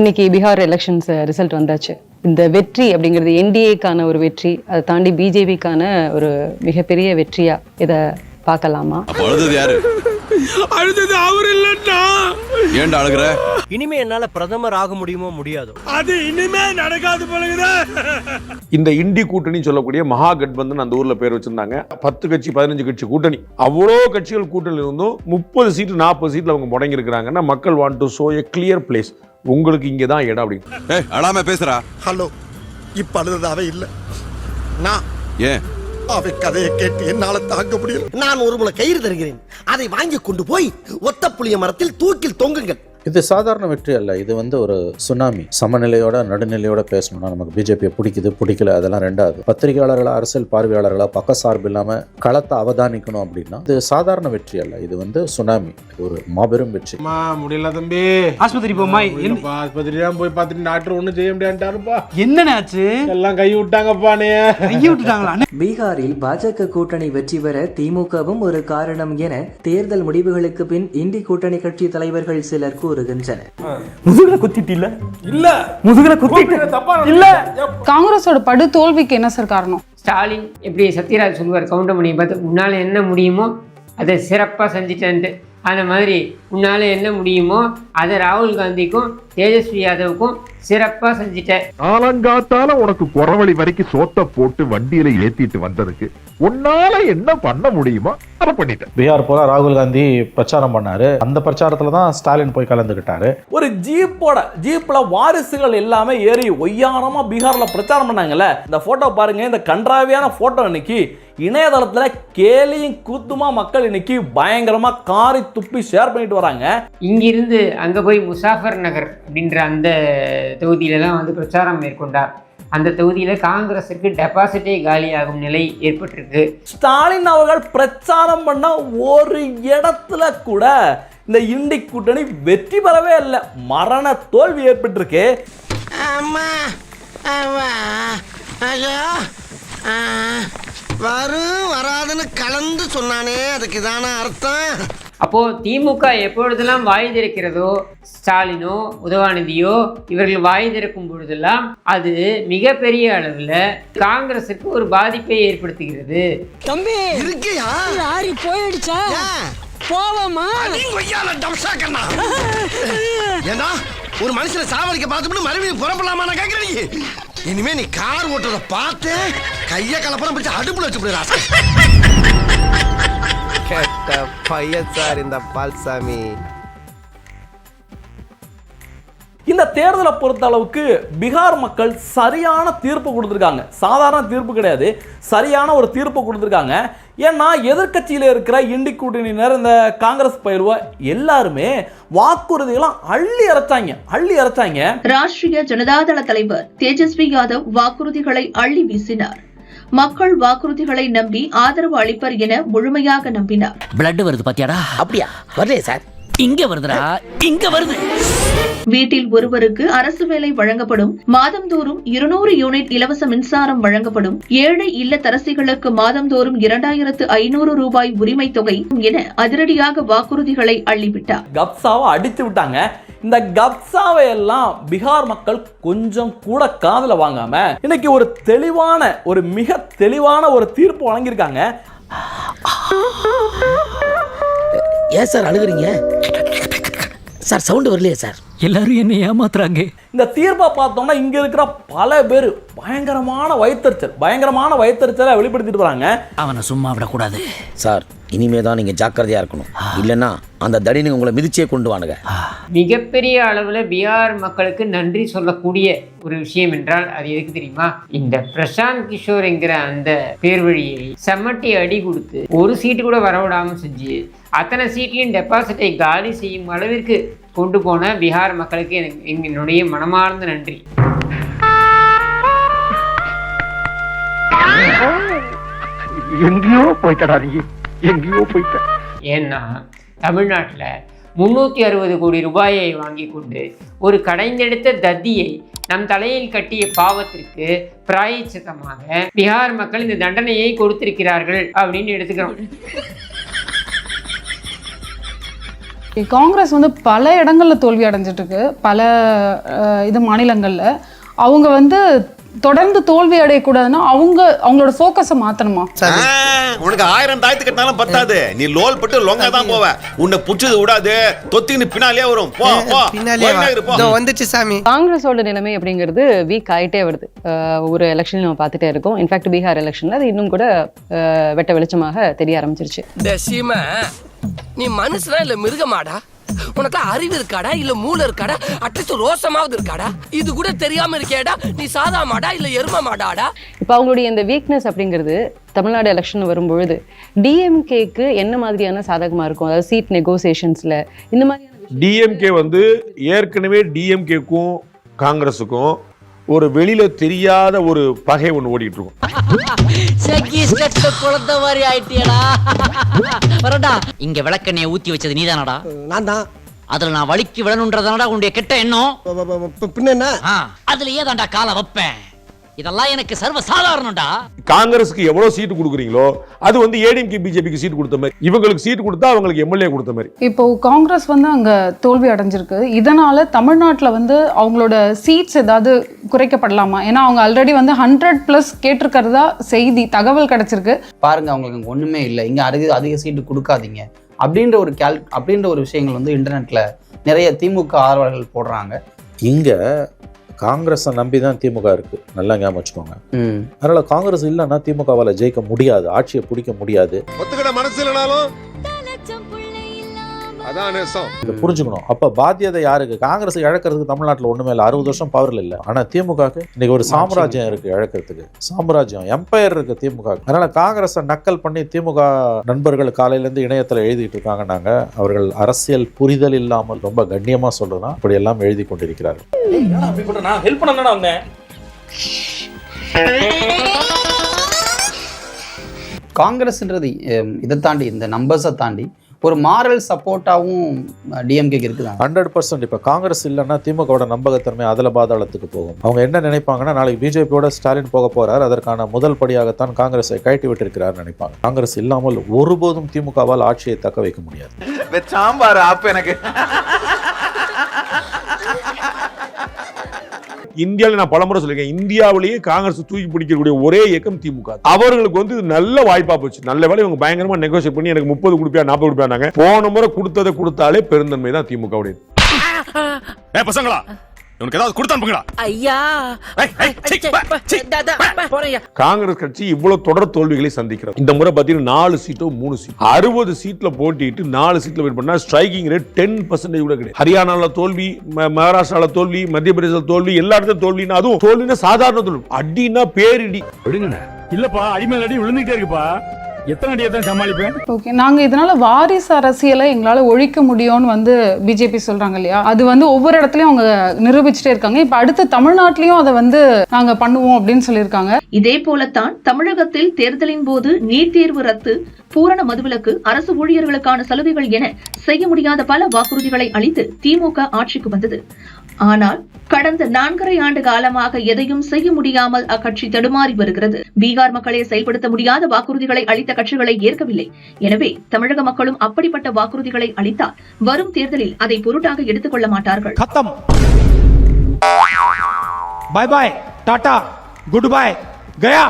இன்னைக்கு Bihar elections result வந்தாச்சு. இந்த வெற்றி அப்படிங்கிறது என்டிஏக்கான ஒரு வெற்றி அதை தாண்டி பிஜேபிக்கான ஒரு மிகப்பெரிய வெற்றியா இதை பார்க்கலாமா? அழுதது யாரு? அழுதது அவர் இல்லன்னா ஏன்டா அழுகுற? இனிமே என்னால பிரதமர் ஆக முடியுமோ முடியாதோ? அது இனிமே நடக்காது போலகுதே இந்த இண்டி கூட்டணி சொல்லக்கூடிய மகா கட்பந்தன் அந்த ஊர்ல பேர் வச்சிருந்தாங்க. பத்து கட்சி பதினஞ்சு கட்சி கூட்டணி. அவ்வளோ கட்சிகள் கூட்டணி இருந்தும் முப்பது சீட்டு நாற்பது சீட்ல அவங்க முடங்கி இருக்கிறாங்கன்னா மக்கள் want to show a clear place உங்களுக்கு இங்கே தான் இடம் அப்படின்னு ஏய் அழாம பேசுறா. ஹலோ இப்ப அழுதது அவ இல்ல. நான் ஏன்? அவ கதையை கேட்டு என்னால தாங்க முடியல. நான் ஒரு முளை கயிறு தருகிறேன். அதை வாங்கி கொண்டு போய் ஒத்த புளிய மரத்தில் தூக்கில் தொங்குங்கள். இது சாதாரண வெற்றி அல்ல. இது வந்து ஒரு சுனாமி சமநிலையோட நடுநிலையோட பேசணும்னா நமக்கு பிஜேபியை பிடிக்குது பிடிக்கல அதெல்லாம் ரெண்டாவது. பத்திரிகையாளர்களா அரசியல் பார்வையாளர்களா பக்க சார்பு இல்லாம களத்தை அவதானிக்கணும் அப்படின்னா இது சாதாரண வெற்றி அல்ல. இது வந்து சுனாமி ஒரு மாபெரும் வெற்றி. முடியல தம்பி. ஆஸ்பத்திரி போமா ஆஸ்பத்திரி தான் போய் பார்த்துட்டு டாக்டர் ஒண்ணும் செய்ய முடியாட்டாருப்பா. என்னண்ணே ஆச்சு? எல்லாம் கை விட்டாங்கப்பா நீ கையை விட்டுட்டாங்களா? அண்ணே? பீகாரில் பாஜக கூட்டணி வெற்றி பெற திமுகவும் ஒரு காரணம் என தேர்தல் முடிவுகளுக்கு பின் இந்தி கூட்டணி கட்சி தலைவர்கள் சிலர் கூறுகின்றனர் முதுகுல குத்திட்டு இல்ல? இல்ல. முதுகுல குத்திட்டு இல்ல காங்கிரஸோட படு தோல்விக்கு என்ன சார் காரணம்? ஸ்டாலின் எப்படி சத்யராஜ் சொல்லுவார் கவுண்டமணியை பார்த்து உன்னால் என்ன முடியுமோ அதை சிறப்பாக செஞ்சுட்டேன்ட்டு. அந்த மாதிரி உன்னால் என்ன முடியுமோ அதை ராகுல் காந்திக்கும் தேஜஸ்வி யாதவுக்கும் சிறப்பாக செஞ்சுட்டேன். காலங்காத்தால உனக்கு குறவழி வரைக்கும் சோத்த போட்டு வண்டியில ஏத்திட்டு வந்ததுக்கு உன்னால என்ன பண்ண முடியுமோ அதை பண்ணிட்டேன். பீகார் போல ராகுல் காந்தி பிரச்சாரம் பண்ணாரு. அந்த பிரச்சாரத்துல தான் ஸ்டாலின் போய் கலந்துக்கிட்டாரு ஒரு ஜீப்போட ஜீப்ல வாரிசுகள் எல்லாமே ஏறி ஒய்யாரமா பீகார்ல பிரச்சாரம் பண்ணாங்கல்ல. இந்த போட்டோ பாருங்க இந்த கன்றாவியான போட்டோ இன்னைக்கு இணையதளத்துல கேலியும் கூத்துமா மக்கள் இன்னைக்கு பயங்கரமா காரி துப்பி ஷேர் பண்ணிட்டு வராங்க இங்கிருந்து அங்கே போய் முசாஃபர் நகர் அப்படின்ற அந்த தொகுதியிலலாம் வந்து பிரச்சாரம் மேற்கொண்டார் அந்த தொகுதியில் காங்கிரஸுக்கு டெபாசிட்டே காலியாகும் நிலை ஏற்பட்டிருக்கு ஸ்டாலின் அவர்கள் பிரச்சாரம் பண்ண ஒரு இடத்துல கூட இந்த இண்டி கூட்டணி வெற்றி பெறவே இல்லை மரண தோல்வி ஏற்பட்டிருக்கு அம்மா அம்மா ஐயா ஆ, வரும் வராதுன்னு கலந்து சொன்னானே அதுக்கு இதான அர்த்தம்? அப்போது திமுக எப்பொழுதெல்லாம் வாய் திறக்கிறதோ ஸ்டாலினோ உதவாநிதியோ இவர்கள் வாய் திறக்கும் பொழுதெல்லாம் அது மிகப்பெரிய அளவில் காங்கிரஸுக்கு ஒரு பாதிப்பை ஏற்படுத்துகிறது. தம்பி இருக்கியா? லாரி போயிடுச்சா? போவோமா. ஏண்டா ஒரு மனுஷனை சாவடிக்க பார்த்துட்டு மறுபடியும் புறப்படலாமா நான் கேட்கிறேன் நீ? இனிமே நீ கார் ஓட்டுறத பார்த்து கைய கலப்படம் பிடிச்சு அடுப்புல வச்சு போயிடுறா கெட்ட பையன் சார் இந்த பால்சாமி. இந்த தேர்தலை பொறுத்த அளவுக்கு பீகார் மக்கள் சரியான தீர்ப்பு கொடுத்துருக்காங்க. சாதாரண தீர்ப்பு கிடையாது. சரியான ஒரு தீர்ப்பு கொடுத்துருக்காங்க. ஏன்னா எதிர்க்கட்சியில் இருக்கிற இண்டி கூட்டணியினர் இந்த காங்கிரஸ் பயிர்வ எல்லாருமே வாக்குறுதிகளாம் அள்ளி இறைச்சாங்க அள்ளி இறைச்சாங்க ராஷ்டிரிய ஜனதாதள தலைவர் தேஜஸ்வி யாதவ் வாக்குறுதிகளை அள்ளி வீசினார். மக்கள் வாக்குறுதிகளை நம்பி ஆதரவு அளிப்பர் என முழுமையாக நம்பினார். பிளட் வருது பாத்தியாடா? அப்படியா? வரலையே சார். இங்க வருதுடா இங்க வருது. வீட்டில் ஒருவருக்கு அரசு வேலை வழங்கப்படும். மாதந்தோறும் இருநூறு யூனிட் இலவச மின்சாரம் வழங்கப்படும். ஏழை இல்லத்தரசிகளுக்கு மாதந்தோறும் இரண்டாயிரத்து ஐநூறு ரூபாய் உரிமை தொகை என அதிரடியாக வாக்குறுதிகளை அள்ளிவிட்டார் கப்சாவை அடித்து விட்டாங்க. இந்த கப்சாவை எல்லாம் பீகார் மக்கள் கொஞ்சம் கூட காதுல வாங்காம இன்னைக்கு ஒரு தெளிவான ஒரு மிக தெளிவான ஒரு தீர்ப்பு வழங்கியிருக்காங்க. ஏன் சார் அழுகுறீங்க? சார் சவுண்ட் வரலையே சார். எல்லாரும் என்ன ஏமாத்துறாங்க. இந்த தீர்ப்பை பார்த்தோம்னா இங்க இருக்கிற பல பேர் பயங்கரமான வயிற்றுச்சல் பயங்கரமான வயிற்றுச்சலை வெளிப்படுத்திட்டு வராங்க. அவனை சும்மா விடக்கூடாது. சார் இனிமே தான் நீங்க ஜாக்கிரதையா இருக்கணும். இல்லைன்னா அந்த தடினுங்க உங்களை மிதிச்சே கொண்டு வானுங்க. மிகப்பெரிய அளவில் பீகார் மக்களுக்கு நன்றி சொல்லக்கூடிய ஒரு விஷயம் என்றால் அது எதுக்கு தெரியுமா? இந்த பிரசாந்த் கிஷோர் என்கிற அந்த பேர் வழியை செம்மட்டி அடி கொடுத்து ஒரு சீட்டு கூட வரவிடாமல் செஞ்சு அத்தனை சீட்லையும் டெபாசிட்டை காலி செய்யும் அளவிற்கு கொண்டு போன பீகார் மக்களுக்கு எனக்கு என்னுடைய மனமார்ந்த நன்றி. எங்கேயோ போயிட்டடா நீ. எங்கேயோ போயிட்ட. ஏன்னா தமிழ்நாட்டில் முன்னூற்றி அறுபது கோடி ரூபாயை வாங்கி கொண்டு ஒரு கடைந்தெடுத்த தத்தியை நம் தலையில் கட்டிய பாவத்திற்கு பிராயச்சித்தமாக பீகார் மக்கள் இந்த தண்டனையை கொடுத்திருக்கிறார்கள் அப்படின்னு எடுத்துக்கிறோம். காங்கிரஸ் வந்து பல இடங்களில் தோல்வி அடைஞ்சிட்டு இருக்கு. பல இது மாநிலங்களில். அவங்க வந்து தொடர்ந்து தோல்வி அடையக்கூடாதுன்னா அவங்க அவங்களோட ஃபோக்கஸை மாத்தணுமா? உனக்கு ஆயிரம் தாயத்து கட்டினாலும் பத்தாது. நீ லோல் பட்டு லொங்கா தான் போவ. உன்னை புடிச்சது விடாது. தொத்தின்னு பின்னாலே வரும். போ போ. போயின்னே இரு, போ. வந்துச்சு சாமி. காங்கிரஸோட நிலைமை அப்படிங்கிறது வீக் ஆயிட்டே வருது. அஹ், ஒரு எலெக்ஷன் நம்ம பார்த்துட்டே இருக்கோம். இன்ஃபேக்ட் பீகார் எலெக்ஷன்ல அது இன்னும் கூட அஹ், வெட்ட வெளிச்சமாக தெரிய ஆரம்பிச்சிருச்சு. நீ மனுஷனா இல்ல மிருகமாடா? உனக்கு அறிவு இருக்காடா? இல்ல மூளை இருக்காடா? அட்லீஸ்ட் ரோசமாவது இருக்காடா? இது கூட தெரியாம இருக்கேடா நீ சாதா மாடா இல்ல எரும மாடாடா? இப்போ அவங்களுடைய இந்த வீக்னஸ் அப்படிங்கிறது தமிழ்நாடு எலெக்ஷன் வரும்பொழுது டிஎம்கேக்கு என்ன மாதிரியான சாதகமா இருக்கும்? அதாவது சீட் நெகோசியேஷன்ஸ்ல இந்த மாதிரியான டிஎம்கே வந்து ஏற்கனவே டிஎம்கேக்கும் காங்கிரஸுக்கும் ஒரு வெளியில தெரியாத ஒரு பகை ஒன்று ஓடிட்டு இருக்கும். குழந்தை மாதிரி ஆயிட்டியடா. வரடா இங்க விளக்கெண்ணெய் ஊத்தி வச்சது நீதானடா. நான் தான் அதுல நான் வலிக்கு விழணுன்றதானடா உன்னுடைய கெட்ட எண்ணம். பின்ன என்ன? அதுல ஏதாண்டா காலை வைப்பேன். இதெல்லாம் எனக்கு சர்வ சாதாரணம்டா காங்கிரஸுக்கு எவ்வளவு சீட்டு கொடுக்குறீங்களோ அது வந்து ஏடிஎம்கே பிஜேபிக்கு சீட் கொடுத்த மாதிரி. இவங்களுக்கு சீட் கொடுத்தா அவங்களுக்கு எம்எல்ஏ கொடுத்த மாதிரி. இப்போ காங்கிரஸ் வந்து அங்க தோல்வி அடைஞ்சிருக்கு. இதனால தமிழ்நாட்டுல வந்து அவங்களோட சீட்ஸ் ஏதாவது குறைக்கப்படலாமா? ஏன்னா அவங்க ஆல்ரெடி வந்து ஹண்ட்ரட் பிளஸ் கேட்டிருக்கிறதா செய்தி தகவல் கிடைச்சிருக்கு. பாருங்க அவங்களுக்கு ஒண்ணுமே இல்லை. இங்க அதிக அதிக சீட்டு கொடுக்காதீங்க. அப்படின்ற ஒரு கேல் அப்படின்ற ஒரு விஷயங்கள் வந்து இன்டர்நெட்ல நிறைய திமுக ஆர்வலர்கள் போடுறாங்க. இங்க காங்கிரஸை நம்பி தான் திமுக இருக்கு. நல்லா ஞாபகம் வச்சுக்கோங்க. அதனால காங்கிரஸ் இல்லைன்னா திமுகவால ஜெயிக்க முடியாது ஆட்சியை பிடிக்க முடியாது. மனசு இல்லைனாலும் அதான் நேசம் இதை புரிஞ்சுக்கணும். அப்ப பாத்தியதை யாருக்கு? காங்கிரஸ் இழக்கிறதுக்கு தமிழ்நாட்டுல ஒண்ணுமே இல்லை. அறுபது வருஷம் பவர்ல இல்ல. ஆனா திமுகக்கு இன்னைக்கு ஒரு சாம்ராஜ்யம் இருக்கு இழக்கிறதுக்கு. சாம்ராஜ்யம் எம்பையர் இருக்கு திமுக அதனால காங்கிரஸை நக்கல் பண்ணி திமுக நண்பர்கள் காலையில இருந்து இணையத்துல எழுதிட்டு இருக்காங்க நாங்க அவர்கள் அரசியல் புரிதல் இல்லாமல் ரொம்ப கண்ணியமா சொல்றதுனா இப்படி எல்லாம் எழுதி கொண்டிருக்கிறார்கள். அப்படி பண்ற? நான் ஹெல்ப் பண்ண வந்தேன் காங்கிரஸ்ன்றது இதை தாண்டி இந்த நம்பர்ஸை தாண்டி ஒரு மாரல் சப்போர்ட்டாகவும் டிஎம்கேக்கு இருக்குதாங்க. ஹண்ட்ரட் பர்சன்ட் இப்போ காங்கிரஸ் இல்லைன்னா திமுகவோட நம்பகத்தன்மை அதில் பாதாளத்துக்கு போகும். அவங்க என்ன நினைப்பாங்கன்னா நாளைக்கு பிஜேபியோட ஸ்டாலின் போக போறார். அதற்கான முதல் படியாகத்தான் காங்கிரஸை கழட்டி விட்டிருக்கிறார் நினைப்பாங்க. காங்கிரஸ் இல்லாமல் ஒருபோதும் திமுகவால் ஆட்சியை தக்க வைக்க முடியாது. சாம்பார் ஆப் எனக்கு. இந்தியாவில் நான் பலமுறை சொல்லியிருக்கேன். இந்தியாவிலேயே காங்கிரஸ் தூக்கி பிடிக்கக்கூடிய ஒரே இயக்கம் திமுக. அவர்களுக்கு வந்து நல்ல வாய்ப்பா போச்சு. நல்ல வேலை இவங்க பயங்கரமா நெகோசியேட் பண்ணி எனக்கு முப்பது கொடுப்பியா நாற்பது கொடுப்பியானாங்க போன முறை கொடுத்ததை கொடுத்தாலே பெருந்தன்மை தான் திமுகவுடைய ஏ பசங்களா உனக்கு ஏதாவது கொடுத்து அனுப்புங்களா ஐயா. காங்கிரஸ் கட்சி இவ்வளவு தொடர் தோல்விகளை சந்திக்கிறது. இந்த முறை பாத்தீங்கன்னா நாலு சீட்டோ மூணு சீட் அறுபது சீட்ல போட்டிட்டு நாலு சீட்ல வெயிட் பண்ணா ஸ்ட்ரைக்கிங் ரேட் டென் பர்சன்டேஜ் கூட கிடையாது. ஹரியானால தோல்வி மகாராஷ்டிரால தோல்வி மத்திய பிரதேச தோல்வி எல்லா இடத்துலயும் தோல்வினா அதுவும் தோல்வினா சாதாரண தோல்வி. அடினா பேரிடி. விடுங்கண்ணே. இல்லப்பா அடிமேல் அடி விழுந்துட்டே இருக்குப்பா. எத்தனை அடியை தான் சமாளிப்பேன்? ஓகே நாங்க இதனால வாரிசு அரசியலை எங்களால ஒழிக்க முடியும்னு வந்து பிஜேபி சொல்றாங்க இல்லையா? அது வந்து ஒவ்வொரு இடத்துலயும் அவங்க நிரூபிச்சுட்டே இருக்காங்க. இப்ப அடுத்து தமிழ்நாட்டிலயும் அதை வந்து நாங்க பண்ணுவோம் அப்படின்னு சொல்லியிருக்காங்க. இதே போலத்தான் தமிழகத்தில் தேர்தலின் போது நீட் தேர்வு ரத்து பூரண மதுவிலக்கு அரசு ஊழியர்களுக்கான சலுகைகள் என செய்ய முடியாத பல வாக்குறுதிகளை அளித்து திமுக ஆட்சிக்கு வந்தது. ஆனால் கடந்த நான்கரை ஆண்டு காலமாக எதையும் செய்ய முடியாமல் அக்கட்சி தடுமாறி வருகிறது. பீகார் மக்களை செயல்படுத்த முடியாத வாக்குறுதிகளை அளித்த கட்சிகளை ஏற்கவில்லை. எனவே தமிழக மக்களும் அப்படிப்பட்ட வாக்குறுதிகளை அளித்தால் வரும் தேர்தலில் அதை பொருட்டாக எடுத்துக் கொள்ள மாட்டார்கள். பாய் பாய் டாடா குட் பாய் கயா